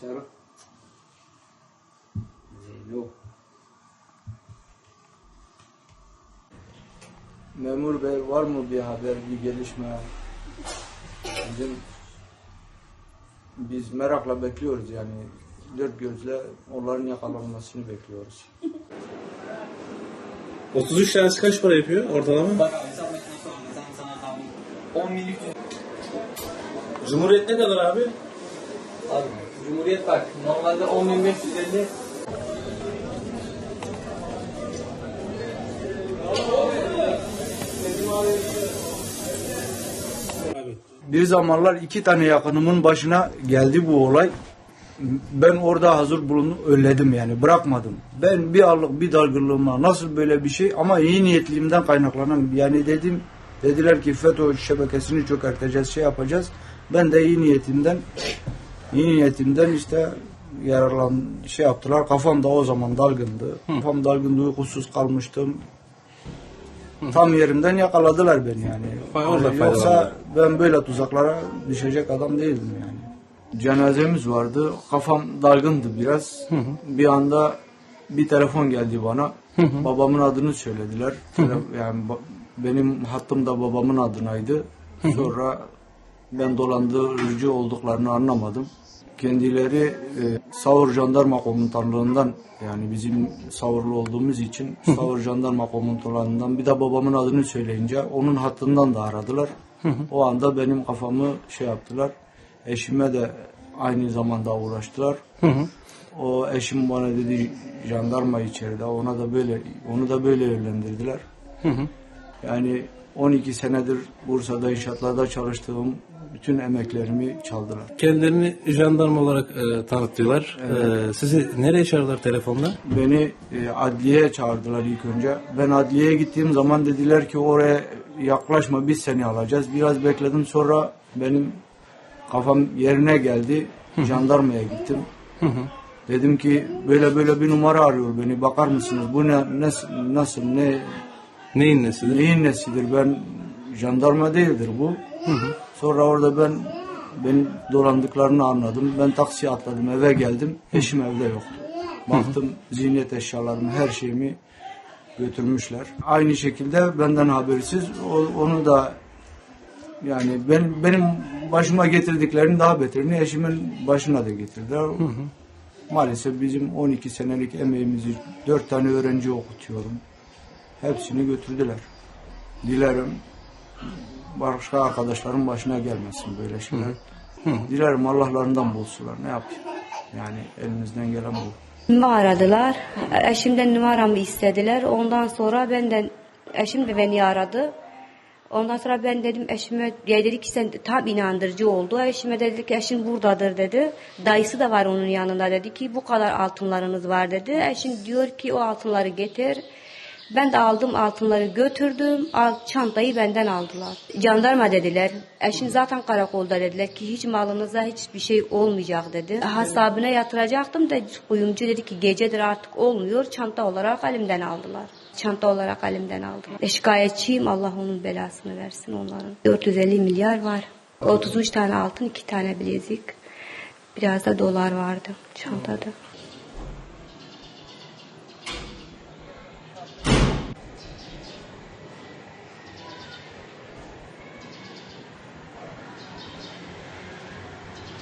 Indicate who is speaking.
Speaker 1: Serap. Zeyno. Memur Bey var mı bir haber, bir gelişme? Bizim biz merakla bekliyoruz yani. Dört gözle onların yakalanmasını bekliyoruz.
Speaker 2: 33 tanesi kaç para yapıyor ortalama?
Speaker 3: Bak abi hesap makinesi var. Sen sana tamam. 10 bin
Speaker 2: Cumhuriyet ne kadar abi?
Speaker 3: Abi Cumhuriyet bak normalde 10 bin 550
Speaker 2: Abi.
Speaker 1: Bir zamanlar iki tane yakınımın başına geldi bu olay. Ben orada hazır bulundum, önledim yani bırakmadım. Ben bir ağırlık bir dalgınlığıma nasıl böyle bir şey ama iyi niyetliğimden kaynaklanan yani dedim dediler ki FETÖ şebekesini çökerteceğiz şey yapacağız. Ben de iyi niyetimden iyi niyetimden işte yararlan şey yaptılar. Kafam da o zaman dalgındı. Kafam dalgındı uykusuz kalmıştım. Tam yerimden yakaladılar beni yani.
Speaker 2: Fay-
Speaker 1: Yani Yoksa ben böyle tuzaklara düşecek adam değildim yani. Cenazemiz vardı. Kafam dalgındı biraz. Bir anda bir telefon geldi bana. Babamın adını söylediler. Tele- yani ba- benim hattım da babamın adınaydı. Sonra ben dolandırıcı olduklarını anlamadım. Kendileri e, Savur Jandarma Komutanlığından yani bizim Savurlu olduğumuz için Savur Jandarma Komutanlığından bir de babamın adını söyleyince onun hattından da aradılar. O anda benim kafamı şey yaptılar. Eşime de aynı zamanda uğraştılar. O eşim bana dedi jandarma içeride. Ona da böyle onu da böyle yönlendirdiler. Yani 12 senedir Bursa'da inşaatlarda çalıştığım bütün emeklerimi çaldılar.
Speaker 2: Kendilerini jandarma olarak e, tanıttılar. E, sizi nereye çağırdılar telefonla?
Speaker 1: Beni e, adliyeye çağırdılar ilk önce. Ben adliyeye gittiğim zaman dediler ki oraya yaklaşma biz seni alacağız. Biraz bekledim sonra benim kafam yerine geldi. Jandarmaya gittim. Dedim ki böyle böyle bir numara arıyor beni bakar mısınız? Bu ne, nasıl, nasıl ne
Speaker 2: Neyin nesidir?
Speaker 1: neyin nesidir? Ben jandarma değildir bu. Sonra orada ben beni dolandıklarını anladım. Ben taksiye atladım eve geldim. Eşim evde yoktu. Baktım ziynet eşyalarımı her şeyimi götürmüşler. Aynı şekilde benden habersiz o- onu da yani ben, benim başıma getirdiklerini daha beterini eşimin başına da getirdiler. Maalesef bizim 12 senelik emeğimizi 4 tane öğrenci okutuyorum. Hepsini götürdüler. Dilerim başka arkadaşların başına gelmesin böyle şeyler. Dilerim Allah'larından bulsunlar. Ne yapayım? Yani elimizden gelen bu.
Speaker 4: Numara aradılar. Eşimden numaramı istediler. Ondan sonra benden eşim de beni aradı. Ondan sonra ben dedim eşime ya dedi ki sen tam inandırıcı oldu. Eşime dedi ki eşin buradadır dedi. Dayısı da var onun yanında dedi ki bu kadar altınlarınız var dedi. Eşim diyor ki o altınları getir. Ben de aldım altınları götürdüm. Çantayı benden aldılar. Jandarma dediler. Eşim zaten karakolda dediler ki hiç malınıza hiçbir şey olmayacak dedi. Hesabına yatıracaktım da kuyumcu dedi ki gecedir artık olmuyor. Çanta olarak elimden aldılar. Çanta olarak elimden aldılar. E, şikayetçiyim Allah onun belasını versin onların. 450 milyar var. 33 tane altın, 2 tane bilezik. Biraz da dolar vardı çantada.